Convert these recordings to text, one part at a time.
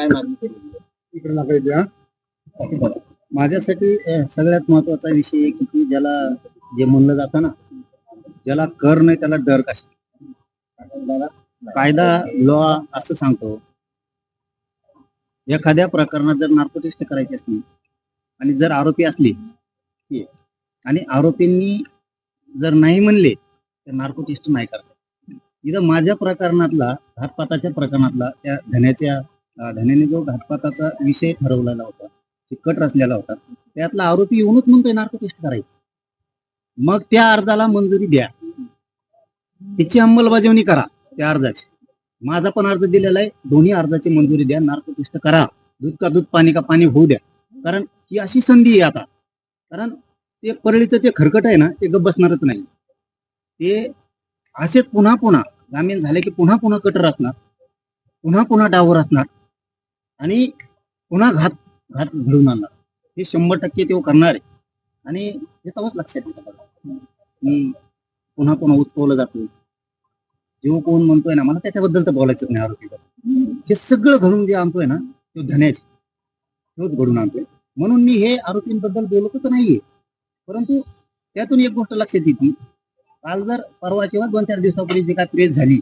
काय मागणी केली? इकडे माझ्यासाठी सगळ्यात महत्त्वाचा विषय की की ज्याला जे म्हणलं जातं ना ज्याला कर नाही त्याला डर कशा कायदा लॉ असं सांगतो एखाद्या प्रकरणात जर नार्कोटेस्ट करायची असली आणि जर आरोपी असली आणि आरोपींनी जर नाही म्हणले तर नार्को टेस्ट नाही करत इथं माझ्या प्रकरणातला घातपाताच्या प्रकरणातला त्या धन्याच्या धन्याने जो घातपाताचा विषय ठरवलेला होता चिकट रचलेला होता त्यातला आरोपी येऊनच म्हणतोय नार्को टेस्ट करायची. मग त्या अर्जाला मंजुरी द्या. त्याची अंमलबजावणी करा त्या अर्जाची. माझा पण अर्ज दिलेला आहे दोन्ही अर्जाची मंजुरी द्या नार्को टेस्ट करा. दूध का दूध पाणी का पाणी होऊ द्या. कारण ही अशी संधी आहे आता. कारण ते परळीचं ते खरकट आहे ना ते गप बसणारच नाही. ते असेच पुन्हा पुन्हा जामीन झाले की पुन्हा पुन्हा कटर असणार पुन्हा पुन्हा डावर असणार आणि पुन्हा घात घात घडून आणणार. हे शंभर टक्के तो करणार आहे. आणि हे तेव्हाच लक्षात येतं की पुन्हा पुन्हा उचकवलं जातं जेव्हा कोण म्हणतोय ना मला त्याच्याबद्दल तर बोलायचं नाही आरोपी हे सगळं घडून जे आणतोय ना तो धन्याचे. तोच घडून आणतोय. म्हणून मी हे आरोपींबद्दल बोलतच नाहीये. परंतु त्यातून एक गोष्ट लक्षात येते. काल जर परवा किंवा दोन चार दिवसापूर्वी जी काय प्रेस झाली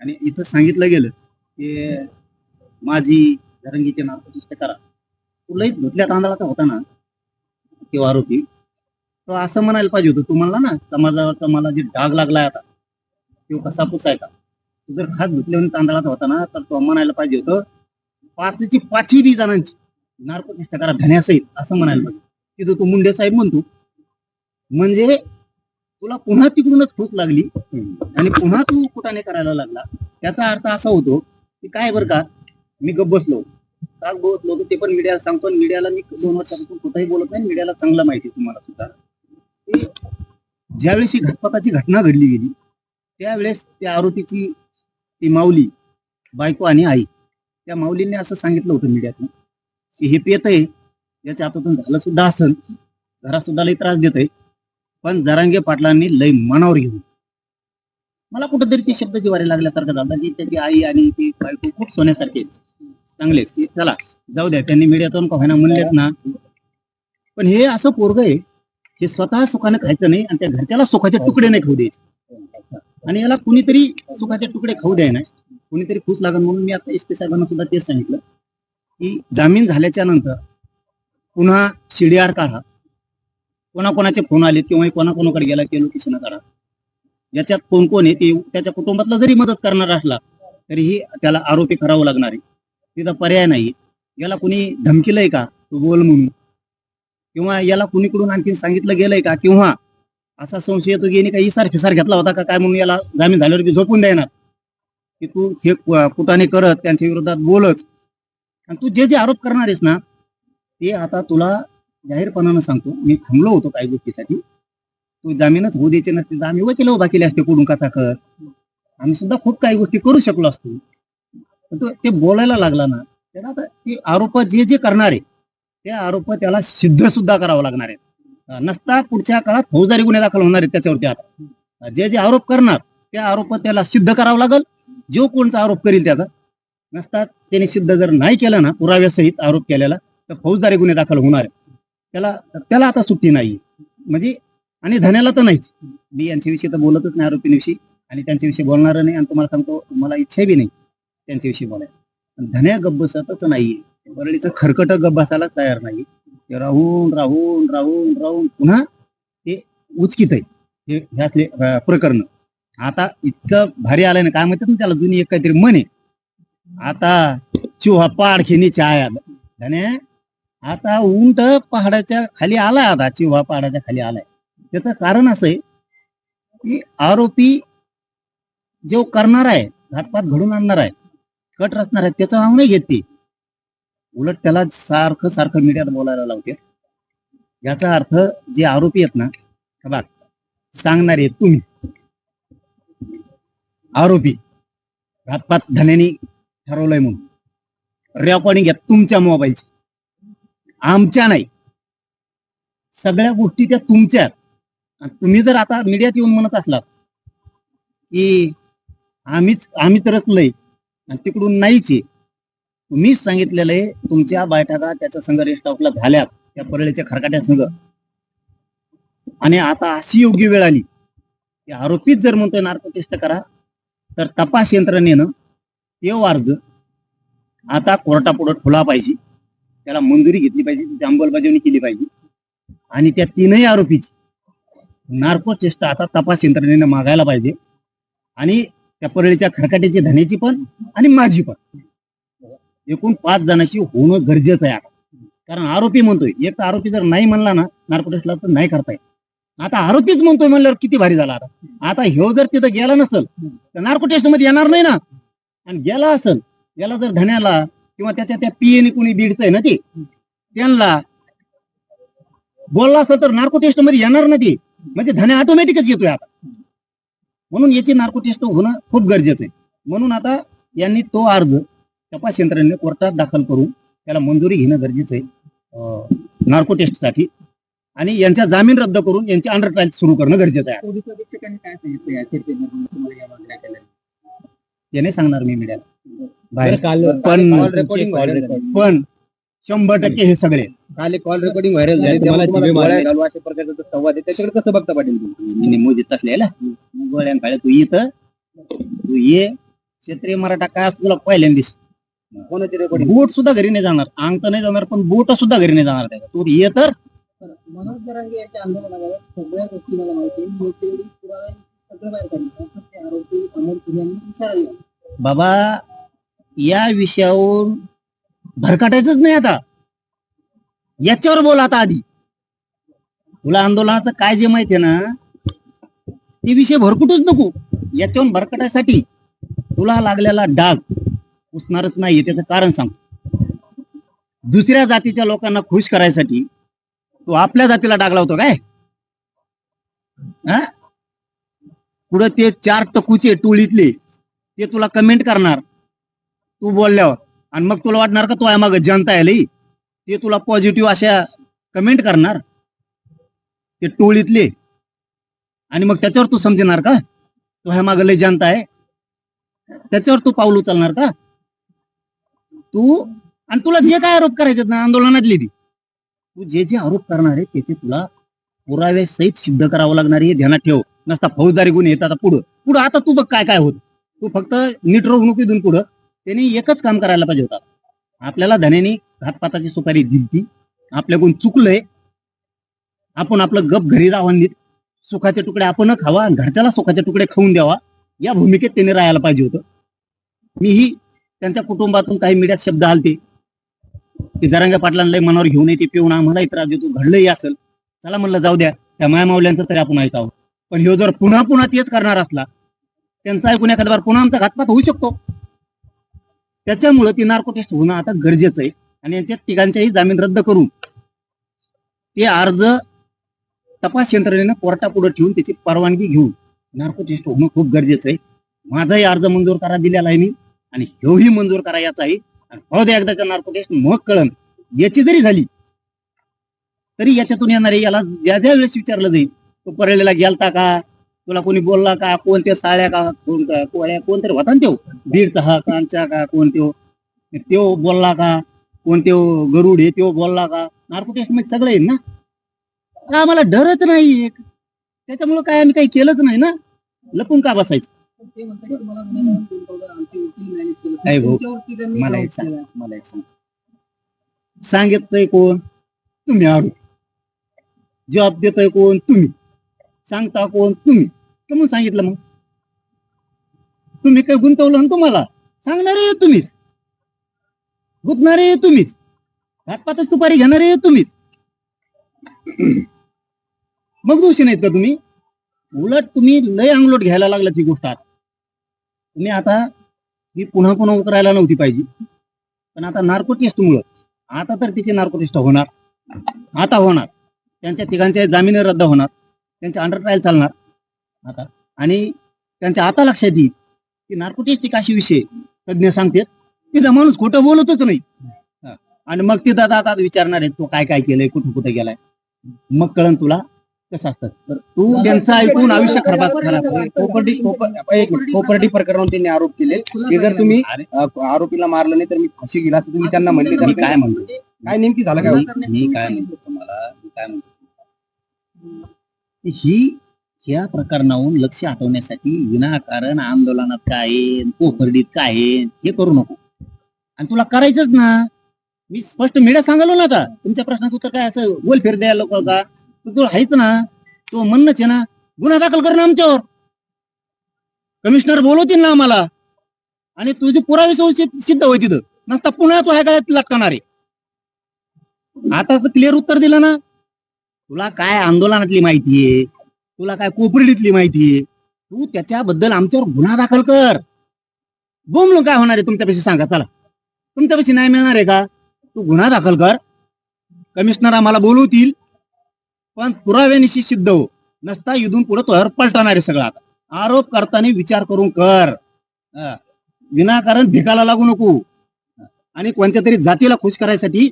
आणि इथं सांगितलं गेलं की माझी जरंगीचे नार्कोटिस्ट करा. तुलाही धुतल्या तांदळाचा होता ना किंवा आरोपी. तो असं म्हणायला पाहिजे होतं तुम्हाला ना समाजावरचा मला जे डाग लागलाय आता तो कसा पुसायचा? तू जर खास धुतल्यावर तांदळाचा होता ना तर तो म्हणायला पाहिजे होतं पाचची पाचही बी जणांची नार्कोटिस्ट करा धन्यासहित असं म्हणायला पाहिजे. तिथं तू मुंडे साहेब म्हणतो म्हणजे तुला पुन्हा तिकडूनच फूक लागली आणि पुन्हा तू कुठाने करायला लागला? त्याचा अर्थ असा होतो की काय बरं का मी गप्प बसलो. काल बोलत होतो ते पण मीडियाला सांगतो. आणि मीडियाला मी दोन वर्षापासून कुठेही बोलत नाही. मीडियाला चांगलं माहिती आहे तुम्हाला सुद्धा. की ज्यावेळेस ही घटना घडली गेली त्यावेळेस त्या आरोपीची ती माऊली बायको आणि आई त्या माऊलींनी असं सांगितलं होतं मीडियातून की हे पेत आहे याच्या हातातून झालं सुद्धा असन घरात सुद्धा लई त्रास देत आहे पण जरांगे पाटलांनी लय मनावर घेऊन. मला कुठंतरी ते शब्द जिवारे लागल्यासारखं झालं की त्याची आई आणि ती बायको खूप सोन्यासारखे चांगले आहेत. चला जाऊ द्या त्यांनी मीडियातून का होईना म्हणलेत ना. पण हे असं पोरग आहे हे स्वतः सुखाने खायचं नाही आणि त्या घरच्याला सुखाचे तुकडे नाही खाऊ द्यायचे. आणि याला कुणीतरी सुखाचे तुकडे खाऊ द्याय नाही. कुणीतरी खुश लागल म्हणून मी आता एस पी साहेबांना सुद्धा तेच सांगितलं की जामीन झाल्याच्यानंतर पुन्हा शिडीआर काढा. कोणाकोणाचे फोन आले किंवा कोणाकोणाकडे गेला की लोकेशन काढा. ज्याच्यात कोण कोण आहे ते त्याच्या कुटुंबातला जरी मदत करणार असला तरीही त्याला आरोपी करावं लागणार आहे. तिथं पर्याय नाही. याला कुणी धमकीलंय का? तू बोल म्हणून. किंवा याला कुणीकडून आणखी सांगितलं गेलंय का? किंवा असा संशय येतो की काही इसार फिसार घेतला होता का? काय म्हणून याला जामीन झाल्यावर की झोपून देणार? की तू हे कुटाने करत त्यांच्या विरोधात बोलच आणि तू जे जे आरोप करणार आहेस ना ते आता तुला जाहीरपणानं सांगतो. मी थांबलो होतो काही गोष्टीसाठी. तू जामीनच होऊ द्यायचे नसते. आम्ही वकील उभा केले असते कुडुंकाचा कर. आम्ही सुद्धा खूप काही गोष्टी करू शकलो असतो. तो ते बोलायला लागला ना त्याला आता ते आरोप जे जे करणार आहे ते आरोप त्याला सिद्ध सुद्धा करावं लागणार आहे नसता पुढच्या काळात फौजदारी गुन्हे दाखल होणार आहेत त्याच्यावरती आता. जे जे आरोप करणार ते आरोप त्याला सिद्ध करावं लागल. जो कोणचा आरोप करील त्याचा. नसता त्याने सिद्ध जर नाही केला ना पुराव्यासहित आरोप केलेला तर फौजदारी गुन्हे दाखल होणार आहे त्याला त्याला आता सुट्टी नाही. म्हणजे आणि धन्याला तर नाहीच. मी यांच्याविषयी तर बोलतच नाही आरोपींविषयी आणि त्यांच्याविषयी बोलणार नाही आणि तुम्हाला सांगतो मला इच्छा बी नाही. त्यांच्याविषयी बोलायचं. धन्या गप्प नाहीये वरळीचा खरकट गप्प तयार नाही. ते राहून राहून राहून राहून पुन्हा ते उचकीत आहे हे हे असले प्रकरण. आता इतकं भारी आलंय ना काय म्हणतात ना त्याला जुनी एक काहीतरी म्हणे. आता चुहा पाड खेनी आया धन्या आता उंट पहाडाच्या खाली आलाय आता चिव्हा पहाडाच्या खाली आलाय. त्याचं कारण असं आहे की आरोपी जो करणार आहे घातपात घडून आणणार आहे कट रचणार आहे त्याचं नाव नाही घेत ती. उलट त्याला सारखं सारखं मीडियात बोलायला लावते. याचा अर्थ जे आरोपी आहेत ना बघ सांगणार सांगणारे तुम्ही. आरोपी घातपात धन्यानी ठरवलंय म्हणून. रेकॉर्डिंग घ्या तुमच्या मोबाईलची आमच्या नाही. सगळ्या गोष्टी त्या तुमच्या आहेत. तुम्ही जर आता मीडियात येऊन म्हणत असलात की आम्हीच आम्ही तर रचलंय. आणि तिकडून नाहीच आहे मीच सांगितलेलं आहे तुमच्या बैठका त्याच्या संघ रेस्ट ऑफला झाल्या त्या परळीच्या खरकाट्या संघ. आणि आता अशी योग्य वेळ आली. की आरोपीच जर म्हणतोय नार्को टेस्ट करा तर तपास यंत्रणेनं ते अर्ज आता कोर्टापुढे ठोला पाहिजे. त्याला मंजुरी घेतली पाहिजे त्याची अंमलबजावणी केली पाहिजे. आणि त्या तीनही आरोपीची नार्को टेस्ट आता तपास यंत्रणेनं मागायला पाहिजे. आणि त्या परळीच्या खरकाट्याची धण्याची पण आणि माझी पण. एकूण पाच जणांची होणं गरजेचं आहे आता. कारण आरोपी म्हणतोय. एक तर आरोपी जर नाही म्हणला ना नारकोटेशला तर नाही करता येत. आता आरोपीच म्हणतोय म्हणल्यावर किती भारी झाला आता. आता ह्यो जर तिथं गेला नसल तर नार्को मध्ये येणार नाही ना. आणि गेला असल याला जर धन्याला किंवा त्याच्या त्या पीएने कोणी बीडचंय ना ते त्यांना बोलला असं तर नार्को टेस्टमध्ये येणार ना ते. म्हणजे धन्या ऑटोमॅटिकच येतोय आता. म्हणून याची नार्को टेस्ट होणं खूप गरजेचं आहे. म्हणून आता यांनी तो अर्ज तपास यंत्रणेने कोर्टात दाखल करून त्याला मंजुरी घेणं गरजेचं आहे नार्को टेस्टसाठी आणि यांचा जामीन रद्द करून यांची अंडर ट्रायल सुरू करणं गरजेचं आहे. त्याने सांगणार मी मीडियाला पण पण शंभर टक्के हे सगळे. काल कॉल रेकॉर्डिंग व्हायरल झाली तुम्हाला त्यामुळे जिवे तुम्हाला. गोळ्या घालू अशा प्रकारचा तो संवाद आहे त्याच्याकडे कसं बघता पाटील तुम्ही? मी निमोजित असलेला गोळ्यान काळे तू इथं. तू ये. क्षेत्रीय मराठा काय असं तुला पहिल्यांदिस कोणाची रेकॉर्डिंग बोट सुद्धा घरी नाही जाणार. अंग तर नाही जाणार पण बोट सुद्धा घरी नाही जाणार त्याचा तू ये तर. मनोज जरांगे यांच्या आंदोलनाबाबत सगळ्या गोष्टी मला माहिती बाबा या विषयावरून भरकटायचंच नाही आता. याच्यावर बोल आता आधी. तुला आंदोलनाचं काय जे माहितीये ना ते विषय भरकुटच नको. याच्यावर भरकटायसाठी तुला लागलेला डाग पुसणारच नाही त्याचं कारण सांग. दुसऱ्या जातीच्या लोकांना खुश करायसाठी तू आपल्या जातीला डाग लावतो काय? हा? पुढे ते चार टकूचे टोळीतले ते तुला कमेंट करणार. तू बोलल्यावर. आणि मग तुला वाटणार का तो आहे माग जनता आहे ते तुला पॉझिटिव्ह अशा कमेंट करणार. ते टोळीतले. आणि मग त्याच्यावर तू समजणार का? तो ह्या माग लय जनता आहे. त्याच्यावर तू पाऊल उचलणार का? तू आणि तुला जे काय आरोप करायचे ना आंदोलनातले ती तू जे जे आरोप करणार आहे ते तुला पुरावे सहित सिद्ध करावं लागणार हे ध्यानात ठेव. नसता फौजदारी गुन्हे येतात आता पुढं. पुढं आता तू बघ काय काय होत. तू फक्त नीट रोग नको इथून पुढं. त्यांनी एकच काम करायला पाहिजे होता. आपल्याला धन्यानी घातपाताची सुपारी दिली आपल्याकडून चुकलंय. आपण आपलं गप घरी राहून देत सुखाचे तुकडे आपण खावा आणि घरच्याला सुखाचे तुकडे खाऊन द्यावा. या भूमिकेत त्यांनी राहायला पाहिजे होतं. मीही त्यांच्या कुटुंबातून काही मीडियात शब्द आलते. की जरांग्या पाटलांना लय मनावर घेऊन येते पिऊन आम्हाला त्रास देतो घडलंही असेल. चला म्हणलं जाऊ द्या. त्या मायामावल्यांचं तरी आपण ऐकावं. पण ह्यो जर पुन्हा पुन्हा तेच करणार असला त्यांचा ऐकून एखाद्या बार पुन्हा आमचा घातपात होऊ शकतो. त्याच्यामुळे ती नार्को टेस्ट होणं आता गरजेचं आहे. आणि यांच्या तिघांच्याही जामीन रद्द करून ते अर्ज तपास यंत्रणेनं कोर्टापुढे ठेवून त्याची परवानगी घेऊन नार्को टेस्ट होणं खूप गरजेचं आहे. माझाही अर्ज मंजूर करा दिलेला आहे मी आणि ह्योही मंजूर करा याचा आहे. आणि हो द्या एकदाच्या नार्को टेस्ट मग कळण याची जरी झाली तरी याच्यातून येणारे याला ज्या ज्या वेळेस विचारलं जाईल तो परळीला गेलता का? तुला कोणी बोलला का कोणत्या साड्या का कोणत्या कोळ्या कोणतरी होता ना तो बीडचा हा कांचा का कोण त्यो त्यो बोलला का कोणतो गरुड आहे त्यो बोलला का. नार्कोटिक्समध्ये म्हणजे सगळं येईल ना. आम्हाला डरच नाही एक? त्याच्यामुळे काय आम्ही काही केलंच नाही ना. लपून का बसायचं? काय भाऊ? मला एक सांग मला एक सांग. सांगितलंय कोण? तुम्ही आरोप. जॉब देतोय कोण? तुम्ही. सांगता कोण? तुम्ही. म्हणून सांगितलं मग. तुम्ही काय गुंतवलं ना तुम्हाला? सांगणारे तुम्हीच. गुंतणारे तुम्हीच. हातपातच सुपारी घेणारे तुम्हीच. मग दोषी नाहीत का तुम्ही? उलट तुम्ही लय अंगलोट घ्यायला लागला ती गोष्ट आता. तुम्ही आता ही पुन्हा पुन्हा उकरायला नव्हती पाहिजे. पण आता नार्को मुळे. आता तर तिचे नार्कोटेस्ट होणार. आता होणार. त्यांच्या तिघांचे जामीन रद्द होणार. त्यांचे अंडर ट्रायल चालणार. आता. आणि त्यांच्या आता लक्षात येईल की नार्को टेस्ट एक अशी विषय तज्ज्ञ सांगतात तिथं माणूस खोटं बोलतच नाही. आणि मग तिथं आता आता विचारणार आहेत तो काय काय केलंय कुठं कुठं गेलाय. मग कळन तुला कसं असतं. तर तू त्यांचं ऐकून आयुष्य खराब खराब मिनिट. कोपर्डी प्रकरणावर त्यांनी आरोप केले. की जर तुम्ही आरोपीला मारलं नाही तर मी फाशी गेला असं तुम्ही त्यांना म्हणले. मी तर काय म्हणतो? काय नेमकी झालं काय? मी मी काय म्हणतो तुम्हाला? मी काय म्हणतो ही या प्रकरणाहून लक्ष हटवण्यासाठी विनाकारण आंदोलनात काय आहे, कोपर्डीत काय आहे, हे करू नको. आणि तुला करायचंच ना. मी स्पष्ट मीडिया सांगालो ना आता. तुमच्या प्रश्नाचं उत्तर काय असं? वेलफेअर द्यायला लोक का? तुला आहेच ना. तो म्हणणंच आहे ना. गुन्हा दाखल कर ना आमच्यावर. कमिशनर बोलवतील ना आम्हाला. आणि तुझे पुरावे सह सिद्ध होईल तिथं. नसता पुन्हा तू आहे काय लटकणार आहे? आता तर क्लिअर उत्तर दिलं ना. तुला काय आंदोलनातली माहिती आहे? तुला काय कोपरडीतली माहिती आहे? तू त्याच्याबद्दल आमच्यावर गुन्हा दाखल कर. बोमलो काय होणार आहे तुमच्यापेक्षा सांगा चला. तुमच्यापेक्षा नाही मिळणार आहे का? तू गुन्हा दाखल कर. कमिशनर आम्हाला बोलवतील. पण पुराव्यानिशी सिद्ध हो. नसता युधून पुढे तोर पलटणार आहे सगळा आरोप करताना विचार करून कर. विनाकारण भिकाला लागू नको. आणि कोणत्या तरी जातीला खुश करायसाठी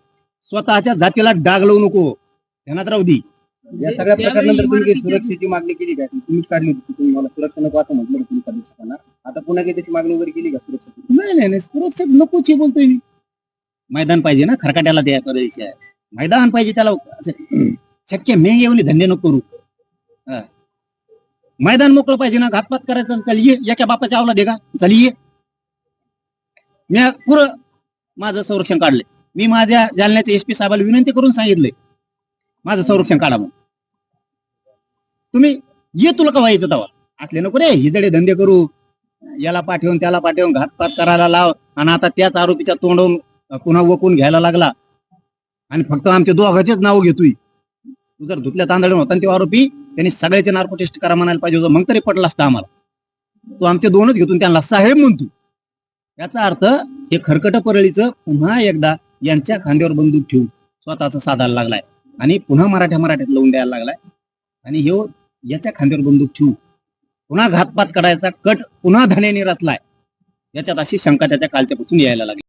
स्वतःच्या जातीला डाग लावू नको. ध्यानात राहू दे. या सगळ्या प्रकरणानंतर तुम्ही काही सुरक्षेची मागणी केली का? तुम्हीच काढली होती तुम्ही मला सुरक्षा नको असं म्हटलं होतं पोलीस अधीक्षकांना आता पुन्हा काही त्याची मागणी वगैरे केली का सुरक्षेची? नाही नाही नाही. सुरक्षित नकोच हे बोलतोय मी. मैदान पाहिजे ना खरकाट्याला त्या प्रदेश आहे. मैदान पाहिजे त्याला. असं शक्य मे येऊन धंदे नको करू. हा. मैदान मोकळं पाहिजे ना घातपात करायचं चल ये एका बापाच्या आवला दे का? चल ये. मी पुरं माझं संरक्षण काढलंय. मी माझ्या जालन्याच्या एस पी साहेबाला विनंती करून सांगितलंय. माझं संरक्षण काढा म्हणून तुम्ही ये तुला का व्हायचं तवा? असले नको रे हिजडे धंदे करू. याला पाठवून त्याला पाठवून घातपात करायला लाव. आणि आता त्याच आरोपीच्या तोंडून पुन्हा वकून घ्यायला लागला. आणि फक्त आमच्या दोघांचेच नाव घेतोय. तू जर धुतल्या तांदळ होता तो आरोपी त्यांनी सगळ्याचे नार्को टेस्ट करा म्हणायला पाहिजे होतं. मग तरी पटला असतं आम्हाला. तो आमचे दोनच घेतून त्यांना साहेब म्हणतो. याचा अर्थ हे खरकट परळीचं पुन्हा एकदा यांच्या खांद्यावर बंदूक ठेवून स्वतःचा साधायला लागलाय. आणि पुन्हा मराठ्या मराठ्यात लावून द्यायला लागलाय. आणि ह्यो याच्या खांद्यावर बंदूक ठेवू. पुन्हा घातपात करायचा कट पुन्हा धनेने रचलाय याच्यात अशी शंका त्याच्या कालच्यापासून यायला लागली.